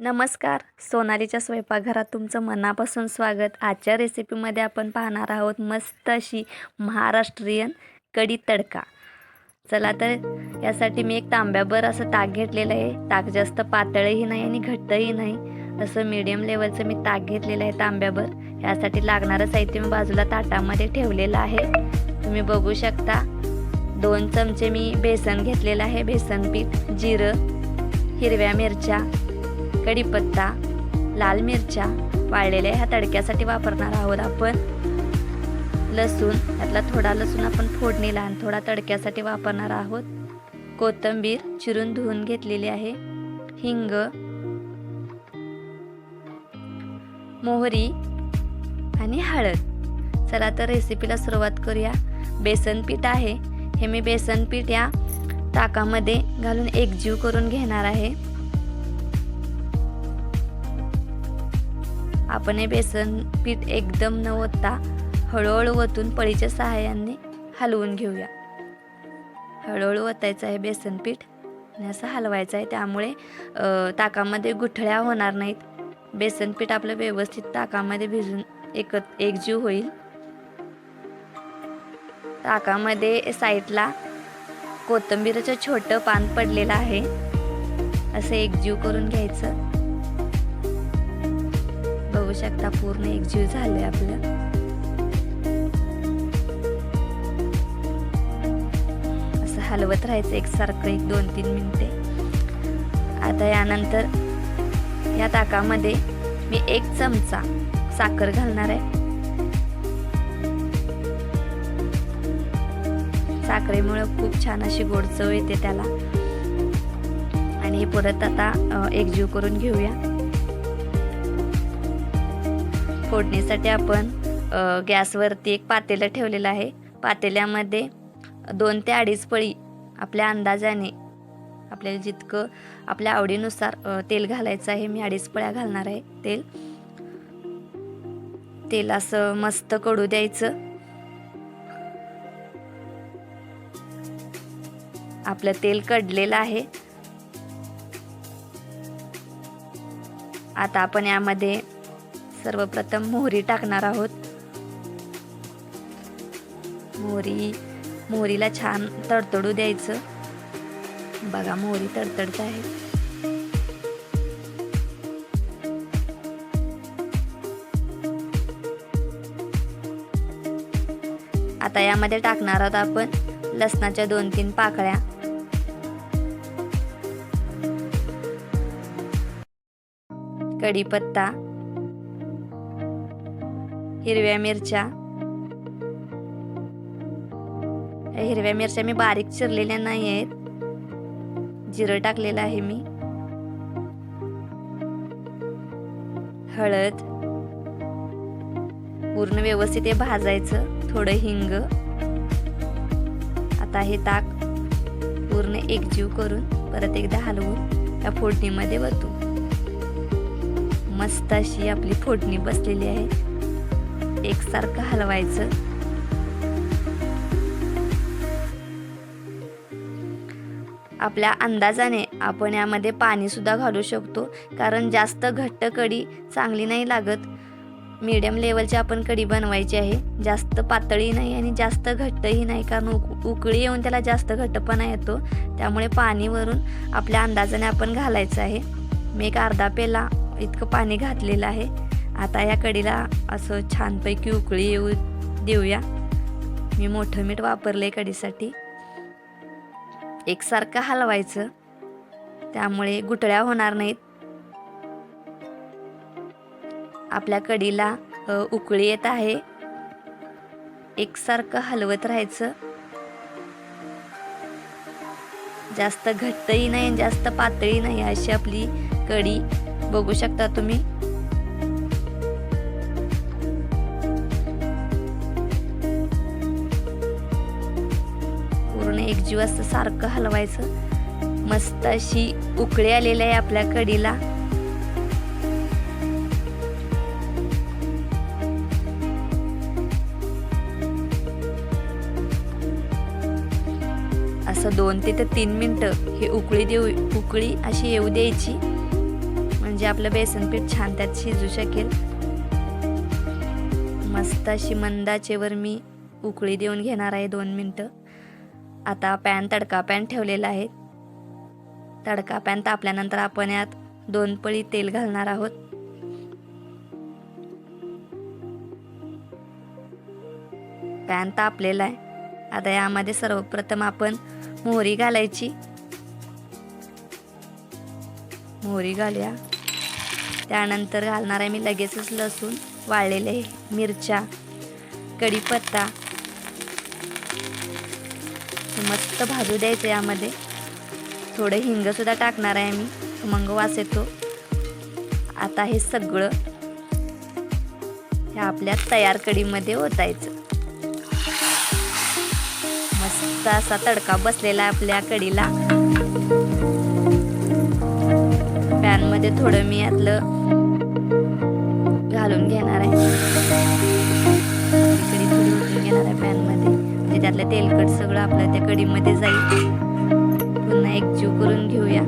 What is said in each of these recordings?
नमस्कार. सोनालीच्या स्वयंपाकघरात तुमचं मनापासून स्वागत. आजच्या रेसिपीमध्ये आपण पाहणार आहोत मस्त अशी महाराष्ट्रीयन कढी तडका. चला तर यासाठी मी एक तांब्याभर असं ताक घेतलेलं आहे. ताक जास्त पातळही नाही आणि घट्टही नाही. असं मीडियम लेवलचं मी ताक घेतलेलं आहे तांब्याभर यासाठी लागणारं साहित्य मी बाजूला ताटामध्ये ठेवलेलं आहे. तुम्ही बघू शकता दोन चमचे मी बेसन घेतलेलं आहे. बेसन पीठ जिरं हिरव्या मिरच्या कढीपत्ता लाल मिरच्या वाळलेल्या ह्या तडक्यासाठी वापरणार आहोत आपण. लसूण यातला थोडा लसूण आपण फोडणीला आणि थोडा तडक्यासाठी वापरणार आहोत. कोथिंबीर चिरून धुवून घेतलेली आहे. हिंग मोहरी आणि हळद. चला तर रेसिपीला सुरुवात करूया. बेसन पीठ आहे. हे मी बेसन पीठ या ताकामध्ये घालून एकजीव करून घेणार आहे. आपण हे बेसन पीठ एकदम न ओतता हळूहळू ओतून पळीच्या सहाय्याने हलवून घेऊया. हळूहळू ओतायचं आहे बेसन पीठ. आणि असं हलवायचं आहे त्यामुळे ताकामध्ये गुठळ्या होणार नाहीत. बेसन पीठ आपलं व्यवस्थित ताकामध्ये भिजून एक एकजीव होईल. ताकामध्ये साईडला कोथंबीरचं छोटं पान पडलेलं आहे. असं एकजीव करून घ्यायचं. बघू शकता पूर्ण एकजीव झालंय आपलं. असं हलवत राहायचं एकसारखं एक दोन तीन मिनिटे. आता यानंतर या ताकामध्ये मी एक चमचा साखर घालणार आहे. साखरेमुळं खूप छान अशी गोड चव येते त्याला. आणि हे परत आता एकजीव करून घेऊया. फोडणीसाठी आपण गॅसवरती एक पातेलं ठेवलेलं आहे. पातेल्यामध्ये दोन ते अडीच पळी आपल्या अंदाजाने आपल्याला जितकं आपल्या आवडीनुसार तेल घालायचं आहे मी अडीच पळ्या घालणार आहे तेल. तेल असं मस्त कडू द्यायचं. आपलं तेल कडलेलं आहे. आता आपण यामध्ये सर्वप्रथम मोहरी टाकणार आहोत. मोहरी मोहरीला छान तडतडू द्यायचं. बघा मोहरी तडतडत आहे. आता यामध्ये टाकणार आहोत आपण लसणाच्या दोन तीन पाकळ्या. कढीपत्ता. हिरव्या मिरच्या. हिरव्या मिरच्या मी बारीक चिरलेल्या नाही आहेत. जिरं टाकलेलं आहे मी. हळद. पूर्ण व्यवस्थित हे भाजायचं. थोडं हिंग. आता हे ताक पूर्ण एकजीव करून परत एकदा हलवून या फोडणीमध्ये वतू. मस्त अशी आपली फोडणी बसलेली आहे. एकसारखं हलवायचं. आपल्या अंदाजाने आपण यामध्ये पाणीसुद्धा घालू शकतो कारण जास्त घट्ट कढी चांगली नाही लागत. मीडियम लेवलची आपण कढी बनवायची आहे. जास्त पातळी नाही आणि जास्त घट्टही नाही कारण उक उकळी येऊन त्याला जास्त घट्टपणा येतो. त्यामुळे पाणीवरून आपल्या अंदाजाने आपण घालायचं आहे. मी एक अर्धा पेला इतकं पाणी घातलेलं आहे. आता या कढीला असं छानपैकी उकळी येऊ देऊया. मी मोठं मीठ वापरलं आहे कढीसाठी एकसारखं हलवायचं. त्यामुळे गुटळ्या होणार नाहीत. आपल्या कढीला उकळी येत आहे. एकसारखं हलवत राहायचं. जास्त घट्टही नाही जास्त पातळी नाही अशी आपली कढी बघू शकता तुम्ही. एक जीव असं सारखं हलवायचं. मस्त अशी उकळी आलेली आहे आपल्या कडीला. असं दोन ते तीन मिनटं हे उकळी देऊ उकळी अशी येऊ द्यायची. म्हणजे आपलं बेसन पीठ छान त्यात शिजू शकेल. मस्त अशी मंदाचेवर मी उकळी देऊन घेणार आहे दोन मिनटं. आता पॅन तडका पॅन ठेवलेला आहे. तडका पॅन तापल्यानंतर आपण यात दोन पळी तेल घालणार आहोत. पॅन तापलेला आहे. आता यामध्ये सर्वप्रथम आपण मोहरी घालायची. मोहरी घालूया. त्यानंतर घालणार आहे मी लगेचच लसूण वाळलेले मिरच्या कढीपत्ता मस्त भाजू द्यायचं यामध्ये. थोडं हिंगसुद्धा टाकणार आहे मी. मग वास येतो. आता हे सगळं हे आपल्या तयार कढीमध्ये ओतायचं. मस्त असा तडका बसलेला आहे आपल्या कढीला. पॅनमध्ये थोडं मी यातलं घालून घेणार आहे. त्यातलं तेलकट सगळं आपलं त्या कढीमध्ये जाईल. पुन्हा एकजीव करून घेऊया.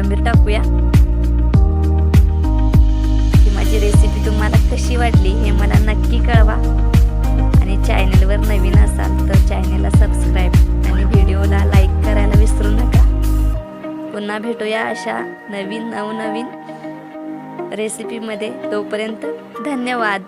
कोथिंबीर टाकूया. ही माझी रेसिपी तुम्हाला कशी वाटली हे मला नक्की कळवा. आणि चॅनलवर नवीन असाल तर चॅनलला सबस्क्राईब आणि व्हिडिओला लाईक करायला विसरू नका. पुन्हा भेटूया अशा नवीन नवनवीन रेसिपीमध्ये तोपर्यंत धन्यवाद.